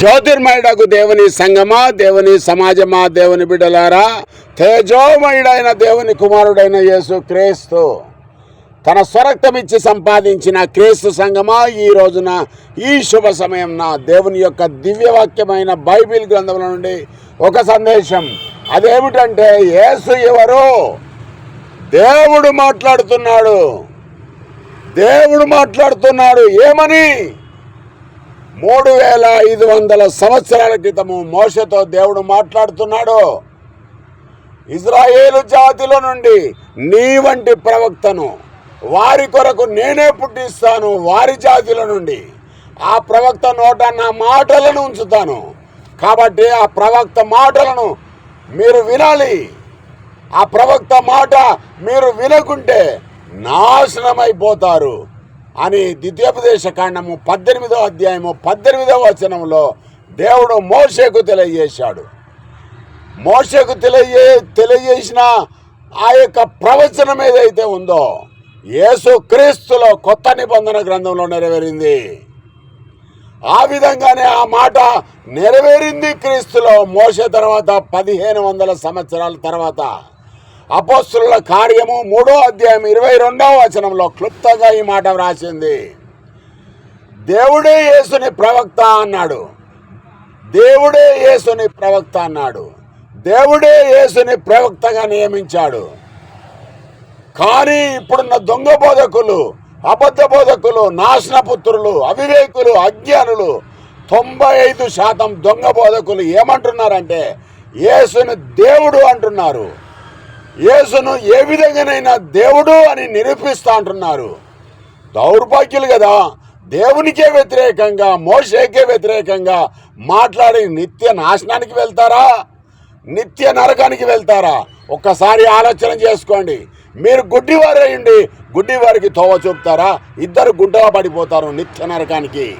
జ్యోతిర్మయుడకు దేవుని సంగమా దేవుని సమాజమా దేవుని బిడ్డలారా? తేజోమయుడైన దేవుని కుమారుడైన యేసు క్రీస్తు తన స్వరక్తమిచ్చి సంపాదించిన క్రీస్తు సంగమా ఈ రోజున ఈ శుభ సమయం దేవుని యొక్క దివ్యవాక్యమైన బైబిల్ గ్రంథముల నుండి ఒక సందేశం. అదేమిటంటే యేసు ఎవరు? దేవుడు మాట్లాడుతున్నాడు. దేవుడు మాట్లాడుతున్నాడు. ఏమని? మూడు వేల ఐదు వందల సంవత్సరాల క్రితము మోసతో దేవుడు మాట్లాడుతున్నాడు. ఇజ్రాయేలు జాతిలో నుండి నీ వంటి ప్రవక్తను వారి కొరకు నేనే పుట్టిస్తాను వారి జాతిలో నుండి ఆ ప్రవక్త నోట నా మాటలను ఉంచుతాను. కాబట్టి ఆ ప్రవక్త మాటలను మీరు వినాలి. ఆ ప్రవక్త మాట మీరు వినకుంటే నాశనమైపోతారు. అని ద్వితీయోపదేశ కాండము పద్దెనిమిదో అధ్యాయము పద్దెనిమిదవ వచనంలో దేవుడు మోషకు తెలియజేశాడు. మోషకు తెలియజే తెలియజేసిన ఆ యొక్క ప్రవచనం ఏదైతే ఉందో యేసు క్రీస్తులో కొత్త నిబంధన గ్రంథంలో నెరవేరింది. ఆ విధంగానే ఆ మాట నెరవేరింది క్రీస్తులో మోస తర్వాత పదిహేను వందల సంవత్సరాల తర్వాత. అపోస్తుల కార్యము మూడో అధ్యాయం ఇరవై రెండవ వచనంలో క్లుప్తంగా ఈ మాట వ్రాసింది. దేవుడే యేసుని ప్రవక్త అన్నాడు. దేవుడే యేసుని ప్రవక్త అన్నాడు. దేవుడే యేసుని ప్రవక్తగా నియమించాడు. కానీ ఇప్పుడున్న దొంగ బోధకులు అబద్ధ బోధకులు నాశనపుత్రులు అవివేకులు అజ్ఞానులు తొంభై ఐదు శాతం దొంగ బోధకులు ఏమంటున్నారంటే యేసుని దేవుడు అంటున్నారు. యేసును ఏ విధంగానైనా దేవుడు అని నిరూపిస్తా అంటున్నారు. దౌర్భాగ్యులు కదా. దేవునికే వ్యతిరేకంగా మోషేకే వ్యతిరేకంగా మాట్లాడి నిత్య నాశనానికి వెళ్తారా? నిత్య నరకానికి వెళ్తారా? ఒక్కసారి ఆలోచన చేసుకోండి. మీరు గుడ్డివారయ్యండి గుడ్డివారికి తోవ చూపుతారా? ఇద్దరు గుడ్డగా పడిపోతారు నిత్య నరకానికి.